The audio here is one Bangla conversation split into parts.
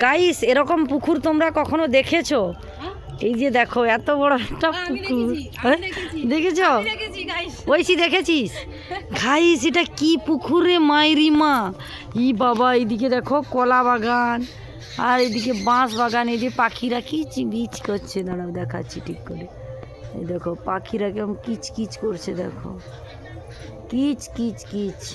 গাইস এরকম পুকুর তোমরা কখনো দেখেছ? হ্যাঁ? এই যে দেখো এত বড় একটা পুকুর। দেখেছি, হ্যাঁ? দেখেছি। দেখেছ? ওইসি দেখেছিস? ঘাইস এটা কি পুকুরে মাইরি মা? ই বাবা এইদিকে দেখো কলা বাগান আর এদিকে বাঁশ বাগান এই যে পাখিরা কিচ বিচ করছে। দাঁড়াও দেখাচ্ছি ঠিক করে। এই দেখো পাখিরা কেমন কিচ কিচ করছে দেখো। কিচ কিচ কিচ।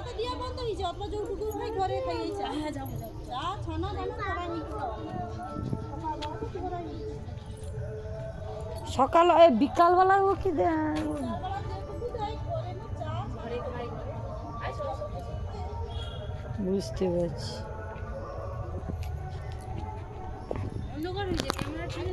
অতপাতে দিয়া বন্ধ হয়েছে যৌটুকু ভাই ঘরে খাইয়েছে হ্যাঁ যাব যাব। চা ছানা করা সকাল এ, বিকালবেলা ও কি বুঝতে পারছি। অন্ধকার হয়েছে ক্যামেরা ঠিক